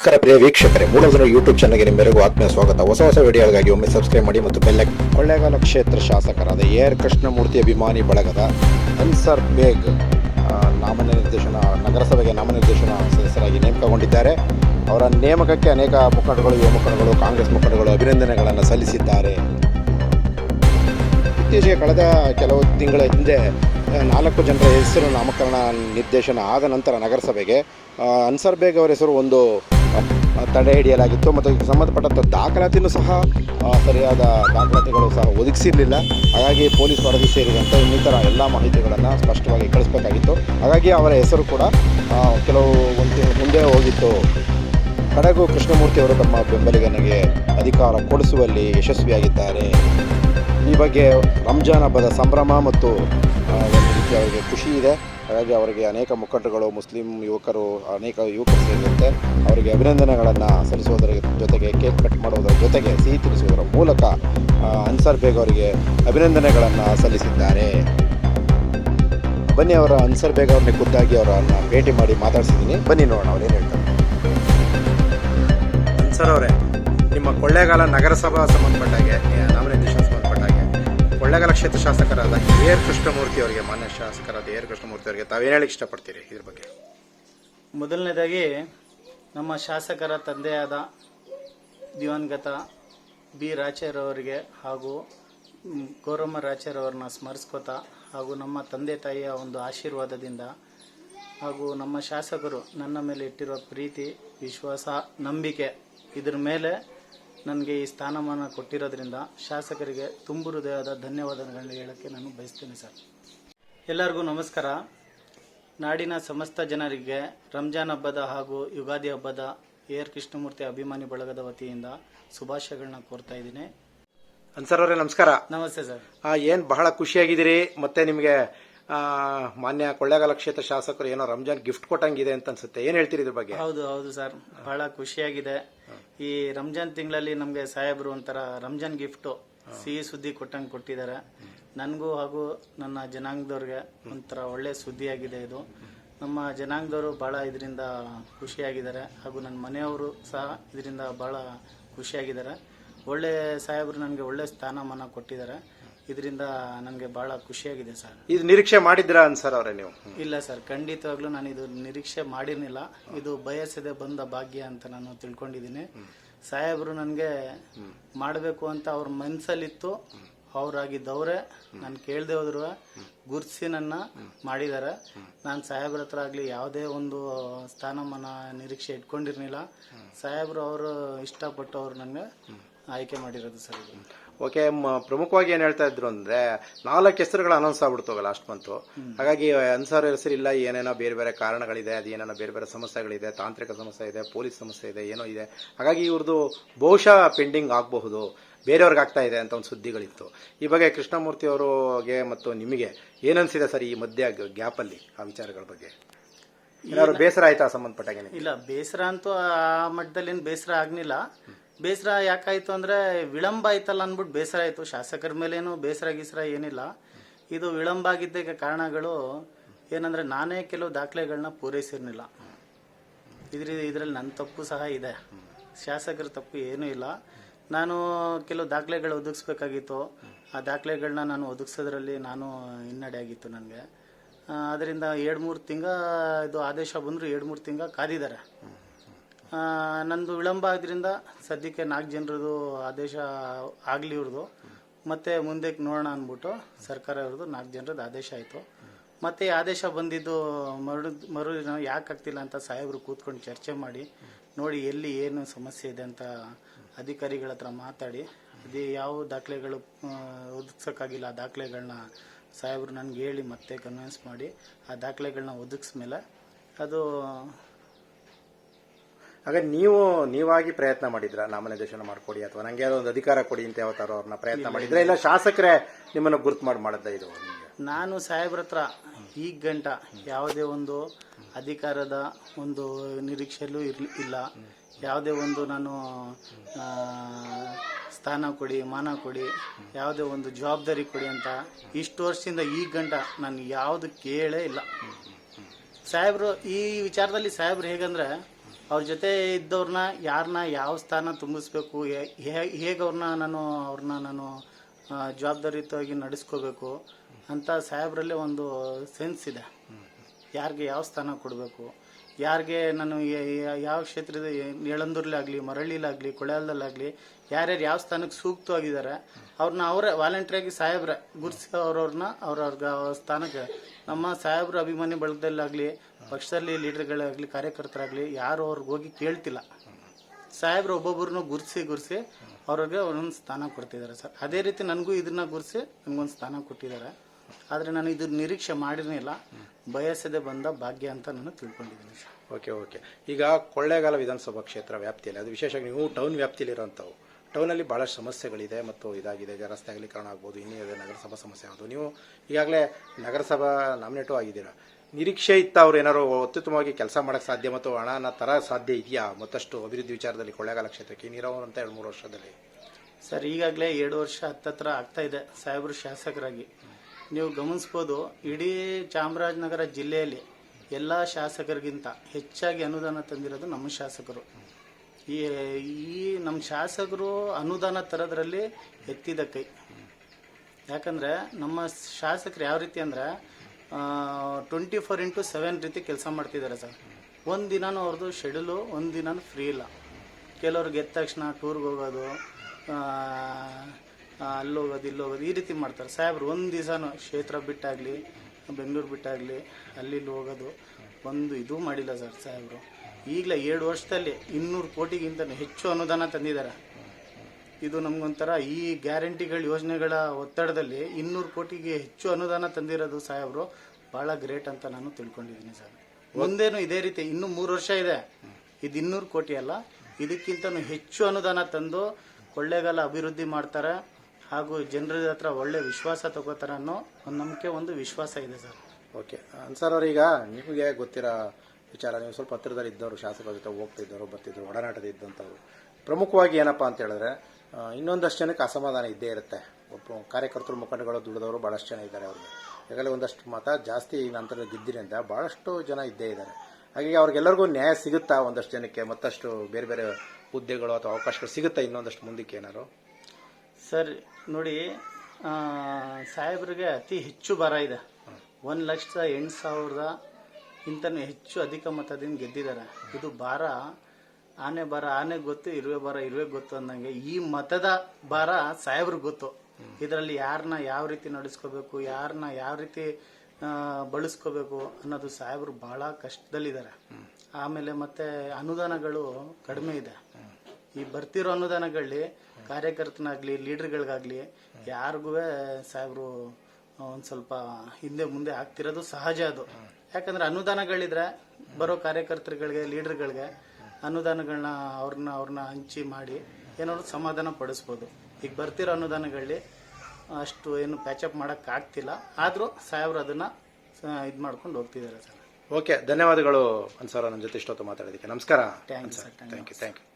ನಮಸ್ಕಾರ ಪ್ರಿಯ ವೀಕ್ಷಕರೇ ಮೂಲಧನ ಯೂಟ್ಯೂಬ್ ಚಾನಲ್ಗೆ ನಿಮ್ಮೆಲ್ಲರಿಗೂ ಆತ್ಮೀಯ ಸ್ವಾಗತ. ಹೊಸ ಹೊಸ ವಿಡಿಯೋಗಳಿಗಾಗಿ ಒಮ್ಮೆ ಸಬ್ಸ್ಕ್ರೈಬ್ ಮಾಡಿ ಮತ್ತು ಬೆಲ್ಲ ಕೊಳ್ಳೇಗಾಲ ಕ್ಷೇತ್ರ ಶಾಸಕರಾದ ಎ ಆರ್ ಕೃಷ್ಣಮೂರ್ತಿ ಅಭಿಮಾನಿ ಬಳಗದ ಅನ್ಸರ್ ಬೇಗ್ ನಾಮನಿರ್ದೇಶನ, ನಗರಸಭೆಗೆ ನಾಮನಿರ್ದೇಶನ ಸದಸ್ಯರಾಗಿ ನೇಮಕಗೊಂಡಿದ್ದಾರೆ ಅವರ ನೇಮಕಕ್ಕೆ ಅನೇಕ ಮುಖಂಡಗಳು ಯುವ ಮುಖಂಡಗಳು ಕಾಂಗ್ರೆಸ್ ಮುಖಂಡಗಳು ಅಭಿನಂದನೆಗಳನ್ನು ಸಲ್ಲಿಸಿದ್ದಾರೆ. ಇತ್ತೀಚೆಗೆ ಕಳೆದ ಕೆಲವು ತಿಂಗಳ ಹಿಂದೆ, ನಾಲ್ಕು ಜನರ ಹೆಸರು ನಾಮಕರಣ ನಿರ್ದೇಶನ ಆದ ನಂತರ ನಗರಸಭೆಗೆ ಅನ್ಸರ್ ಬೇಗ್ ಅವರ ಹೆಸರು ಒಂದು ತಡೆ ಹಿಡಿಯಲಾಗಿತ್ತು ಮತ್ತು ಸಂಬಂಧಪಟ್ಟಂಥ ದಾಖಲಾತಿನೂ ಸಹ ಸರಿಯಾದ ದಾಖಲಾತಿಗಳು ಸಹ ಒದಗಿಸಿರಲಿಲ್ಲ. ಹಾಗಾಗಿ ಪೊಲೀಸ್ ವರದಿ ಸೇರಿದಂತೆ ಇನ್ನಿತರ ಎಲ್ಲ ಮಾಹಿತಿಗಳನ್ನು ಸ್ಪಷ್ಟವಾಗಿ ಕಳಿಸ್ಬೇಕಾಗಿತ್ತು. ಹಾಗಾಗಿ ಅವರ ಹೆಸರು ಕೂಡ ಕೆಲವು ಒಂದು ಮುಂದೆ ಹೋಗಿತ್ತು. ಕಡಗು ಕೃಷ್ಣಮೂರ್ತಿ ಅವರು ತಮ್ಮ ಬೆಂಬಲಿಗನಿಗೆ ಅಧಿಕಾರ ಕೊಡಿಸುವಲ್ಲಿ ಯಶಸ್ವಿಯಾಗಿದ್ದಾರೆ. ಈ ಬಗ್ಗೆ ರಂಜಾನ್ ಹಬ್ಬದ ಸಂಭ್ರಮ ಮತ್ತು ಅವರಿಗೆ ಖುಷಿ ಇದೆ. ಹಾಗಾಗಿ ಅವರಿಗೆ ಅನೇಕ ಮುಖಂಡರುಗಳು, ಮುಸ್ಲಿಂ ಯುವಕರು, ಅನೇಕ ಯುವಕರು ಸೇರಿದಂತೆ ಅವರಿಗೆ ಅಭಿನಂದನೆಗಳನ್ನು ಸಲ್ಲಿಸುವುದರ ಜೊತೆಗೆ ಕೇಕ್ ಕಟ್ ಮಾಡುವುದರ ಜೊತೆಗೆ ಸಿಹಿ ತಿಳಿಸುವುದರ ಮೂಲಕ ಅನ್ಸರ್ ಬೇಗ್ ಅವರಿಗೆ ಅಭಿನಂದನೆಗಳನ್ನು ಸಲ್ಲಿಸಿದ್ದಾರೆ. ಬನ್ನಿ ಅವರ ಅನ್ಸರ್ ಬೇಗ್ ಅವ್ರನ್ನ ಖುದ್ದಾಗಿ ಅವರನ್ನು ಭೇಟಿ ಮಾಡಿ ಮಾತಾಡ್ಸಿದ್ದೀನಿ. ಬನ್ನಿ ನೋಡೋಣ ಅವ್ರು ಏನು ಹೇಳ್ತಾರೆ. ಅನ್ಸರ್ ಅವರೇ, ನಿಮ್ಮ ಕೊಳ್ಳೇಗಾಲ ನಗರಸಭಾ ಸಂಬಂಧಪಟ್ಟಾಗೆ ಕೊಳ್ಳೇಗಾಲ ಕ್ಷೇತ್ರ ಶಾಸಕರಾದ ಆರ್ ಕೃಷ್ಣಮೂರ್ತಿ ಅವರಿಗೆ, ಮಾನ್ಯ ಶಾಸಕರಾದ ಆರ್ ಕೃಷ್ಣಮೂರ್ತಿ ಅವರಿಗೆ ತಾವೇನು ಹೇಳಕ್ಕೆ ಇಷ್ಟಪಡ್ತೀರಿ ಇದ್ರ ಬಗ್ಗೆ? ಮೊದಲನೇದಾಗಿ ನಮ್ಮ ಶಾಸಕರ ತಂದೆಯಾದ ದಿವಂಗತ ಬಿ. ರಾಚೇರವರಿಗೆ ಹಾಗೂ ಗೌರಮ್ಮ ರಾಚೇರವ್ರನ್ನ ಸ್ಮರಿಸ್ಕೋತಾ ಹಾಗೂ ನಮ್ಮ ತಂದೆ ತಾಯಿಯ ಒಂದು ಆಶೀರ್ವಾದದಿಂದ ಹಾಗೂ ನಮ್ಮ ಶಾಸಕರು ನನ್ನ ಮೇಲೆ ಇಟ್ಟಿರುವ ಪ್ರೀತಿ, ವಿಶ್ವಾಸ, ನಂಬಿಕೆ ಇದ್ರ ಮೇಲೆ ನನಗೆ ಈ ಸ್ಥಾನಮಾನ ಕೊಟ್ಟಿರೋದ್ರಿಂದ ಶಾಸಕರಿಗೆ ತುಂಬು ಹೃದಯದ ಧನ್ಯವಾದಗಳನ್ನು ಹೇಳೋಕ್ಕೆ ನಾನು ಬಯಸ್ತೇನೆ ಸರ್. ಎಲ್ಲರಿಗೂ ನಮಸ್ಕಾರ. ನಾಡಿನ ಸಮಸ್ತ ಜನರಿಗೆ ರಂಜಾನ್ ಹಬ್ಬದ ಹಾಗೂ ಯುಗಾದಿ ಹಬ್ಬದ ಎ ಆರ್ ಕೃಷ್ಣಮೂರ್ತಿ ಅಭಿಮಾನಿ ಬಳಗದ ವತಿಯಿಂದ ಶುಭಾಶಯಗಳನ್ನ ಕೋರ್ತಾ ಇದ್ದೀನಿ. ಅನ್ಸರ್ ಅವರೇ ನಮಸ್ಕಾರ. ನಮಸ್ತೆ ಸರ್. ಏನು ಬಹಳ ಖುಷಿಯಾಗಿದ್ದೀರಿ ಮತ್ತೆ ನಿಮಗೆ ಮಾನ್ಯ ಕೊಳ್ಳೇಗಾಲ ಕ್ಷೇತ್ರ ಶಾಸಕರು ಏನೋ ರಂಜಾನ್ ಗಿಫ್ಟ್ ಕೊಟ್ಟಂಗಿದೆ ಅಂತ ಅನ್ಸುತ್ತೆ. ಏನು ಹೇಳ್ತೀರಿ ಇದ್ರ ಬಗ್ಗೆ? ಹೌದು ಹೌದು ಸರ್. ಬಹಳ ಖುಷಿಯಾಗಿದೆ. ಈ ರಂಜಾನ್ ತಿಂಗಳಲ್ಲಿ ನಮಗೆ ಸಾಹೇಬರು ಒಂಥರ ರಂಜಾನ್ ಗಿಫ್ಟು ಸಿಹಿ ಸುದ್ದಿ ಕೊಟ್ಟಂಗೆ ಕೊಟ್ಟಿದ್ದಾರೆ. ನನಗೂ ಹಾಗೂ ನನ್ನ ಜನಾಂಗದವ್ರಿಗೆ ಒಂಥರ ಒಳ್ಳೆ ಸುದ್ದಿಯಾಗಿದೆ ಇದು. ನಮ್ಮ ಜನಾಂಗದವರು ಬಹಳ ಇದರಿಂದ ಖುಷಿಯಾಗಿದ್ದಾರೆ. ಹಾಗೂ ನನ್ನ ಮನೆಯವರು ಸಹ ಇದರಿಂದ ಬಹಳ ಖುಷಿಯಾಗಿದ್ದಾರೆ. ಒಳ್ಳೆ ಸಾಹೇಬರು ನನಗೆ ಒಳ್ಳೆ ಸ್ಥಾನಮಾನ ಕೊಟ್ಟಿದ್ದಾರೆ. ಇದರಿಂದ ನನಗೆ ಬಹಳ ಖುಷಿಯಾಗಿದೆ ಸರ್. ಇದು ನಿರೀಕ್ಷೆ ಮಾಡಿದ್ರಾ ಅನ್ಸರ್ ಅವರೇ ನೀವು? ಇಲ್ಲ ಸರ್ ಖಂಡಿತವಾಗ್ಲೂ ನಾನು ಇದು ನಿರೀಕ್ಷೆ ಮಾಡಿರ್ಲಿಲ್ಲ. ಇದು ಬಯಸದೆ ಬಂದ ಭಾಗ್ಯ ಅಂತ ನಾನು ತಿಳ್ಕೊಂಡಿದ್ದೀನಿ. ಸಾಹೇಬರು ನನಗೆ ಮಾಡಬೇಕು ಅಂತ ಅವ್ರ ಮನಸ್ಸಲ್ಲಿತ್ತು ಅವರಾಗಿದ್ದವ್ರೆ ನಾನು ಕೇಳದೆ ಹೋದ್ರು ಗುರ್ತಿಸಿ ನನ್ನ ಮಾಡಿದ್ದಾರೆ. ನಾನು ಸಾಹೇಬ್ರ ಹತ್ರ ಆಗಲಿ ಯಾವುದೇ ಒಂದು ಸ್ಥಾನಮಾನ ನಿರೀಕ್ಷೆ ಇಟ್ಕೊಂಡಿರ್ಲಿಲ್ಲ. ಸಾಹೇಬ್ರು ಅವರು ಇಷ್ಟಪಟ್ಟು ಅವರು ನನಗೆ ಆಯ್ಕೆ ಮಾಡಿರೋದು ಸರ್ ಓಕೆ ಪ್ರಮುಖವಾಗಿ ಏನ್ ಹೇಳ್ತಾ ಇದ್ರು ಅಂದ್ರೆ ನಾಲ್ಕು ಹೆಸರುಗಳು ಅನೌನ್ಸ್ ಆಗ್ಬಿಡ್ತು ಲಾಸ್ಟ್ ಮಂತ್ ಹಾಗಾಗಿ ಅನ್ಸರ್ ಹೆಸರಿಲ್ಲ ಏನೇನೋ ಬೇರೆ ಬೇರೆ ಕಾರಣಗಳಿದೆ ಅದು ಏನೇನೋ ಬೇರೆ ಬೇರೆ ಸಮಸ್ಯೆಗಳಿದೆ ತಾಂತ್ರಿಕ ಸಮಸ್ಯೆ ಇದೆ ಪೊಲೀಸ್ ಸಮಸ್ಯೆ ಇದೆ ಏನೋ ಇದೆ. ಹಾಗಾಗಿ ಇವ್ರದ್ದು ಬಹುಶಃ ಪೆಂಡಿಂಗ್ ಆಗಬಹುದು ಬೇರೆಯವ್ರಿಗೆ ಆಗ್ತಾ ಇದೆ ಅಂತ ಒಂದು ಸುದ್ದಿಗಳಿತ್ತು. ಈ ಬಗ್ಗೆ ಕೃಷ್ಣಮೂರ್ತಿ ಅವರಿಗೆ ಮತ್ತು ನಿಮಗೆ ಏನನ್ಸಿದೆ ಸರ್ ಈ ಮಧ್ಯ ಗ್ಯಾಪ್ ಅಲ್ಲಿ ಆ ವಿಚಾರಗಳ ಬಗ್ಗೆ? ಏನಾದ್ರು ಬೇಸರ ಆಯ್ತಾ ಸಂಬಂಧಪಟ್ಟಾಗ ಇಲ್ಲ ಬೇಸರ ಅಂತೂ ಆ ಮಟ್ಟದಲ್ಲಿ ಏನು ಬೇಸರ ಆಗ್ಲಿಲ್ಲ ಬೇಸರ ಯಾಕಾಯಿತು ಅಂದ್ರೆ ವಿಳಂಬ ಆಯ್ತಲ್ಲ ಅಂದ್ಬಿಟ್ಟು ಬೇಸರ ಆಯ್ತು. ಶಾಸಕರ ಮೇಲೇನು ಬೇಸರ ಗೀಸರ ಏನಿಲ್ಲ. ಇದು ವಿಳಂಬ ಆಗಿದ್ದಕ್ಕೆ ಕಾರಣಗಳು ಏನಂದ್ರೆ ನಾನೇ ಕೆಲವು ದಾಖಲೆಗಳನ್ನ ಪೂರೈಸಿರ್ಲಿಲ್ಲ. ಇದ್ರ, ಇದರಲ್ಲಿ ನನ್ನ ತಪ್ಪು ಸಹ ಇದೆ. ಶಾಸಕರ ತಪ್ಪು ಏನೂ ಇಲ್ಲ. ನಾನು ಕೆಲವು ದಾಖಲೆಗಳು ಒದಗಿಸ್ಬೇಕಾಗಿತ್ತು. ಆ ದಾಖಲೆಗಳನ್ನ ನಾನು ಒದಗಿಸೋದ್ರಲ್ಲಿ ನಾನು ಹಿನ್ನಡೆ ಆಗಿತ್ತು ನನಗೆ. ಅದರಿಂದ ಎರಡು ಮೂರು ತಿಂಗ, ಇದು ಆದೇಶ ಬಂದರೂ ಎರಡು ಮೂರು ತಿಂಗ ಕಾದಿದ್ದಾರೆ. ನಂದು ವಿಳಂಬ ಆದ್ರಿಂದ ಸದ್ಯಕ್ಕೆ ನಾಲ್ಕು ಜನರದು ಆದೇಶ ಆಗಲಿ ಇವ್ರದ್ದು. ಮತ್ತೆ ಮುಂದಕ್ಕೆ ನೋಡೋಣ ಅಂದ್ಬಿಟ್ಟು ಸರ್ಕಾರ ಇವ್ರದ್ದು ನಾಲ್ಕು ಜನರದ್ದು ಆದೇಶ ಆಯಿತು. ಮತ್ತೆ ಈ ಆದೇಶ ಬಂದಿದ್ದು ಮರು ಮರು ಯಾಕೆ ಆಗ್ತಿಲ್ಲ ಅಂತ ಸಾಹೇಬರು ಕೂತ್ಕೊಂಡು ಚರ್ಚೆ ಮಾಡಿ, ನೋಡಿ ಎಲ್ಲಿ ಏನು ಸಮಸ್ಯೆ ಇದೆ ಅಂತ ಅಧಿಕಾರಿಗಳ ಹತ್ರ ಮಾತಾಡಿ, ಅದೇ ಯಾವ ದಾಖಲೆಗಳು ಒದಗಿಸೋಕ್ಕಾಗಿಲ್ಲ ಆ ದಾಖಲೆಗಳನ್ನ ಸಾಹೇಬರು ನನಗೆ ಹೇಳಿ ಮತ್ತೆ ಕನ್ವಿನ್ಸ್ ಮಾಡಿ, ಆ ದಾಖಲೆಗಳನ್ನ ಒದಗಿಸ್ಮೇಲೆ ಅದು ಹಾಗಾದ್ರೆ ನೀವು ನೀವಾಗಿ ಪ್ರಯತ್ನ ಮಾಡಿದ್ರ? ನಾಮನಿರ್ದೇಶನ ಮಾಡ್ಕೊಡಿ ಅಥವಾ ನಂಗೆ ಯಾವ್ದೋ ಒಂದು ಅಧಿಕಾರ ಕೊಡಿ ಅಂತ ಯಾವತ್ತಾರು ಅವ್ರನ್ನ ಪ್ರಯತ್ನ ಮಾಡಿದ್ರೆ? ಇಲ್ಲ ಶಾಸಕರೇ ನಿಮ್ಮನ್ನು ಗುರುತು ಮಾಡಿ ಮಾಡದ ಇದು? ನಾನು ಸಾಹೇಬ್ರ ಹತ್ರ ಈಗ ಗಂಟ ಯಾವುದೇ ಒಂದು ಅಧಿಕಾರದ ಒಂದು ನಿರೀಕ್ಷೆಯಲ್ಲೂ ಇರ್ಲಿ ಇಲ್ಲ. ಯಾವುದೇ ಒಂದು ನಾನು ಸ್ಥಾನ ಕೊಡಿ ಮಾನ ಕೊಡಿ ಯಾವುದೇ ಒಂದು ಜವಾಬ್ದಾರಿ ಕೊಡಿ ಅಂತ ಇಷ್ಟು ವರ್ಷದಿಂದ ಈ ಗಂಟ ನಾನು ಯಾವುದು ಕೇಳೇ ಇಲ್ಲ. ಸಾಹೇಬ್ರು ಈ ವಿಚಾರದಲ್ಲಿ ಸಾಹೇಬ್ರು ಹೇಗಂದ್ರೆ ಅವ್ರ ಜೊತೆ ಇದ್ದವ್ರನ್ನ ಯಾರನ್ನ ಯಾವ ಸ್ಥಾನ ತುಂಬಿಸ್ಬೇಕು ಹೇಗೆ ಅವ್ರನ್ನ ನಾನು ಅವ್ರನ್ನ ನಾನು ಜವಾಬ್ದಾರಿಯುತವಾಗಿ ನಡೆಸ್ಕೋಬೇಕು ಅಂತ ಸಾಹೇಬ್ರಲ್ಲೇ ಒಂದು ಸೆನ್ಸ್ ಇದೆ. ಯಾರಿಗೆ ಯಾವ ಸ್ಥಾನ ಕೊಡಬೇಕು? ಯಾರಿಗೆ ನಾನು ಯಾವ ಕ್ಷೇತ್ರದ ಯಳಂದೂರ್ಲಾಗಲಿ ಮರಳಿಲಾಗಲಿ ಕೊಳೆಯಲ್ದಲ್ಲಾಗಲಿ ಯಾರ್ಯಾರು ಯಾವ ಸ್ಥಾನಕ್ಕೆ ಸೂಕ್ತವಾಗಿದ್ದಾರೆ, ಅವ್ರನ್ನ ಅವರೇ ವಾಲಂಟ್ರಿಯಾಗಿ ಸಾಹೇಬ್ರ ಗುರ್ಸಿ ಅವ್ರವ್ರನ್ನ ಅವ್ರವ್ರ ಸ್ಥಾನಕ್ಕೆ, ನಮ್ಮ ಸಾಹೇಬ್ರ ಅಭಿಮಾನಿ ಬಳಗದಲ್ಲಾಗಲಿ, ಪಕ್ಷದಲ್ಲಿ ಲೀಡರ್ಗಳಾಗಲಿ, ಕಾರ್ಯಕರ್ತರಾಗಲಿ, ಯಾರು ಅವ್ರಿಗೆ ಹೋಗಿ ಕೇಳ್ತಿಲ್ಲ. ಸಾಹೇಬ್ರು ಒಬ್ಬೊಬ್ಬರನ್ನು ಗುರುಸಿ ಗುರುಸಿ ಅವ್ರಿಗೆ ಒಂದೊಂದು ಸ್ಥಾನ ಕೊಡ್ತಿದ್ದಾರೆ ಸರ್. ಅದೇ ರೀತಿ ನನಗೂ ಇದನ್ನ ಗುರ್ಸಿ ನನಗೊಂದು ಸ್ಥಾನ ಕೊಟ್ಟಿದ್ದಾರೆ. ಆದರೆ ನಾನು ಇದು ನಿರೀಕ್ಷೆ ಮಾಡಿರಲಿಲ್ಲ ಬಯಸದೆ ಬಂದ ಭಾಗ್ಯ ಅಂತ ನಾನು ತಿಳ್ಕೊಂಡಿದ್ದೀನಿ ಸರ್. Okay okay. ಈಗ ಕೊಳ್ಳೇಗಾಲ ವಿಧಾನಸಭಾ ಕ್ಷೇತ್ರ ವ್ಯಾಪ್ತಿಯಲ್ಲಿ ಅದು ವಿಶೇಷವಾಗಿ ನೀವು ಟೌನ್ ವ್ಯಾಪ್ತಿಯಲ್ಲಿ ಇರೋಂಥವು ಟೌನಲ್ಲಿ ಭಾಳಷ್ಟು ಸಮಸ್ಯೆಗಳಿದೆ ಮತ್ತು ಇದಾಗಿದೆ ಈಗ ರಸ್ತೆ ಅಗಲೀಕರಣ ಆಗ್ಬೋದು ಇನ್ನೇ ಇದೆ ನಗರಸಭಾ ಸಮಸ್ಯೆ ಆಗ್ಬೋದು. ನೀವು ಈಗಾಗಲೇ ನಗರಸಭಾ ನಾಮಿನೇಟು ಆಗಿದ್ದೀರಾ? ನಿರೀಕ್ಷೆ ಇತ್ತ ಅವ್ರು ಏನಾರು ಅತ್ಯುತ್ತಮವಾಗಿ ಕೆಲಸ ಮಾಡೋಕ್ಕೆ ಸಾಧ್ಯ ಮತ್ತು ಹಣನ ತರ ಸಾಧ್ಯ ಇದೆಯಾ? ಮತ್ತಷ್ಟು ಅಭಿವೃದ್ಧಿ ವಿಚಾರದಲ್ಲಿ ಕೊಳ್ಳೇಗಾಲ ಕ್ಷೇತ್ರಕ್ಕೆ ಇನ್ನಿರೋವಂಥ ಎರಡು ಮೂರು ವರ್ಷದಲ್ಲಿ. ಸರ್ ಈಗಾಗಲೇ ಎರಡು ವರ್ಷ ಹತ್ತತ್ರ ಆಗ್ತಾ ಇದೆ ಸಾಹೇಬರು ಶಾಸಕರಾಗಿ. ನೀವು ಗಮನಿಸ್ಬೋದು, ಇಡೀ ಚಾಮರಾಜನಗರ ಜಿಲ್ಲೆಯಲ್ಲಿ ಎಲ್ಲ ಶಾಸಕರಿಗಿಂತ ಹೆಚ್ಚಾಗಿ ಅನುದಾನ ತಂದಿರೋದು ನಮ್ಮ ಶಾಸಕರು. ಈ ಈ ನಮ್ಮ ಶಾಸಕರು ಅನುದಾನ ತರೋದ್ರಲ್ಲಿ ಎತ್ತಿದ ಕೈ. ಯಾಕಂದರೆ ನಮ್ಮ ಶಾಸಕರು ಯಾವ ರೀತಿ ಅಂದರೆ ಟ್ವೆಂಟಿ ಫೋರ್ ಇಂಟು ಸೆವೆನ್ ರೀತಿ ಕೆಲಸ ಮಾಡ್ತಿದ್ದಾರೆ ಸರ್. ಒಂದು ದಿನಾನು ಅವ್ರದ್ದು ಶೆಡ್ಯೂಲು ಒಂದು ದಿನನೂ ಫ್ರೀ ಇಲ್ಲ. ಕೆಲವ್ರಿಗೆ ಎದ್ದ ತಕ್ಷಣ ಟೂರ್ಗೆ ಹೋಗೋದು ಆ, ಇಲ್ಲೋಗೋದು ಈ ರೀತಿ ಮಾಡ್ತಾರೆ. ಸಾಹೇಬ್ರು ಒಂದು ದಿವಸನೂ ಕ್ಷೇತ್ರ ಬಿಟ್ಟಾಗಲಿ ಬೆಂಗಳೂರು ಬಿಟ್ಟಾಗಲಿ ಅಲ್ಲಿ ಇಲ್ಲಿ ಹೋಗೋದು ಒಂದು ಇದು ಮಾಡಿಲ್ಲ ಸರ್ ಸಾಹೇಬ್ರು. ಈಗಲೇ ಎರಡು ವರ್ಷದಲ್ಲಿ ಇನ್ನೂರು ಕೋಟಿಗಿಂತ ಹೆಚ್ಚು ಅನುದಾನ ತಂದಿದ್ದಾರೆ. ಇದು ನಮಗೊಂಥರ ಈ ಗ್ಯಾರಂಟಿಗಳ ಯೋಜನೆಗಳ ಒತ್ತಡದಲ್ಲಿ ಇನ್ನೂರು ಕೋಟಿಗೆ ಹೆಚ್ಚು ಅನುದಾನ ತಂದಿರೋದು ಸಾಹೇಬ್ರು ಬಹಳ ಗ್ರೇಟ್ ಅಂತ ನಾನು ತಿಳ್ಕೊಂಡಿದ್ದೀನಿ ಸರ್. ಒಂದೇನು ಇದೇ ರೀತಿ ಇನ್ನೂ ಮೂರು ವರ್ಷ ಇದೆ. ಇದು ಇನ್ನೂರು ಕೋಟಿ ಅಲ್ಲ. ಇದಕ್ಕಿಂತ ಹೆಚ್ಚು ಅನುದಾನ ತಂದು ಕೊಳ್ಳೇಗಾಲ ಅಭಿವೃದ್ಧಿ ಮಾಡ್ತಾರೆ. ಹಾಗೂ ಜನರ ಹತ್ರ ಒಳ್ಳೆ ವಿಶ್ವಾಸ ತಗೋತಾರ ಅನ್ನೋ ಒಂದು ನಂಬಿಕೆ, ಒಂದು ವಿಶ್ವಾಸ ಇದೆ ಸರ್. ಓಕೆ. ಸರ್ ಅವ್ರೀಗ ನಿಮಗೆ ಗೊತ್ತಿರೋ ವಿಚಾರ, ನೀವು ಸ್ವಲ್ಪ ಹತ್ತಿರದಲ್ಲಿ ಇದ್ದವರು, ಶಾಸಕರ ಜೊತೆ ಹೋಗ್ತಿದ್ದವರು ಬರ್ತಿದ್ರು, ಒಡನಾಟದ ಇದ್ದಂಥವ್ರು. ಪ್ರಮುಖವಾಗಿ ಏನಪ್ಪಾ ಅಂತ ಹೇಳಿದ್ರೆ ಇನ್ನೊಂದಷ್ಟು ಜನಕ್ಕೆ ಅಸಮಾಧಾನ ಇದ್ದೇ ಇರುತ್ತೆ. ಒಬ್ಬ ಕಾರ್ಯಕರ್ತರು, ಮುಖಂಡಗಳು ದುಡಿದವರು ಭಾಳಷ್ಟು ಜನ ಇದ್ದಾರೆ ಅವ್ರಿಗೆ. ಈಗಾಗಲೇ ಒಂದಷ್ಟು ಮತ ಜಾಸ್ತಿ ನಂತರ ಗೆದ್ದಿರಿಂದ ಭಾಳಷ್ಟು ಜನ ಇದ್ದೇ ಇದ್ದಾರೆ. ಹಾಗಾಗಿ ಅವ್ರಿಗೆಲ್ಲರಿಗೂ ನ್ಯಾಯ ಸಿಗುತ್ತಾ ಒಂದಷ್ಟು ಜನಕ್ಕೆ? ಮತ್ತಷ್ಟು ಬೇರೆ ಬೇರೆ ಹುದ್ದೆಗಳು ಅಥವಾ ಅವಕಾಶಗಳು ಸಿಗುತ್ತಾ ಇನ್ನೊಂದಷ್ಟು ಮುಂದಕ್ಕೆ ಏನಾರು ಸರ್, ನೋಡಿ ಸಾಹೇಬ್ರಿಗೆ ಅತಿ ಹೆಚ್ಚು ಬರ ಇದೆ. ಒಂದು ಲಕ್ಷದ ಎಂಟು ಸಾವಿರದ ಇಂತನೂ ಹೆಚ್ಚು ಅಧಿಕ ಮತದಿಂದ ಗೆದ್ದಿದ್ದಾರೆ. ಇದು ಭಾರ, ಆನೆ ಭಾರ, ಆನೆ ಗೊತ್ತು, ಇರುವೆ ಭಾರ, ಇರುವೆ ಗೊತ್ತು ಅಂದಂಗೆ ಈ ಮತದ ಭಾರ ಸಾಹೇಬ್ರಿಗೆ ಗೊತ್ತು. ಇದರಲ್ಲಿ ಯಾರನ್ನ ಯಾವ ರೀತಿ ನಡೆಸ್ಕೋಬೇಕು ಯಾರನ್ನ ಯಾವ ರೀತಿ ಬಳಸ್ಕೋಬೇಕು ಅನ್ನೋದು ಸಾಹೇಬ್ರು ಬಹಳ ಕಷ್ಟದಲ್ಲಿದ್ದಾರೆ. ಆಮೇಲೆ ಮತ್ತೆ ಅನುದಾನಗಳು ಕಡಿಮೆ ಇದೆ. ಈ ಬರ್ತಿರೋ ಅನುದಾನಗಳಲ್ಲಿ ಕಾರ್ಯಕರ್ತನಾಗ್ಲಿ ಲೀಡರ್ಗಳಿಗಾಗ್ಲಿ ಯಾರಿಗೂ ಸಾಹೇಬ್ರು ಒಂದು ಸ್ವಲ್ಪ ಹಿಂದೆ ಮುಂದೆ ಆಗ್ತಿರೋದು ಸಹಜ ಅದು. ಯಾಕಂದ್ರೆ ಅನುದಾನಗಳಿದ್ರೆ ಬರೋ ಕಾರ್ಯಕರ್ತರುಗಳಿಗೆ ಲೀಡರ್ಗಳಿಗೆ ಅನುದಾನಗಳನ್ನ ಅವ್ರನ್ನ ಅವ್ರನ್ನ ಹಂಚಿ ಮಾಡಿ ಏನಾದ್ರು ಸಮಾಧಾನ ಪಡಿಸ್ಬೋದು. ಈಗ ಬರ್ತಿರೋ ಅನುದಾನಗಳಲ್ಲಿ ಅಷ್ಟು ಏನು ಪ್ಯಾಚಪ್ ಮಾಡೋಕ್ಕಾಗ್ತಿಲ್ಲ ಆದರೂ ಸಾಹೇಬ್ರು ಅದನ್ನ ಇದು ಮಾಡ್ಕೊಂಡು ಹೋಗ್ತಿದ್ದಾರೆ ಸರ್. ಓಕೆ ಧನ್ಯವಾದಗಳು ಸರ್ ನನ್ನ ಜೊತೆ ಇಷ್ಟೊತ್ತು ಮಾತಾಡೋದಕ್ಕೆ ನಮಸ್ಕಾರ. Thanks sir thank you thank you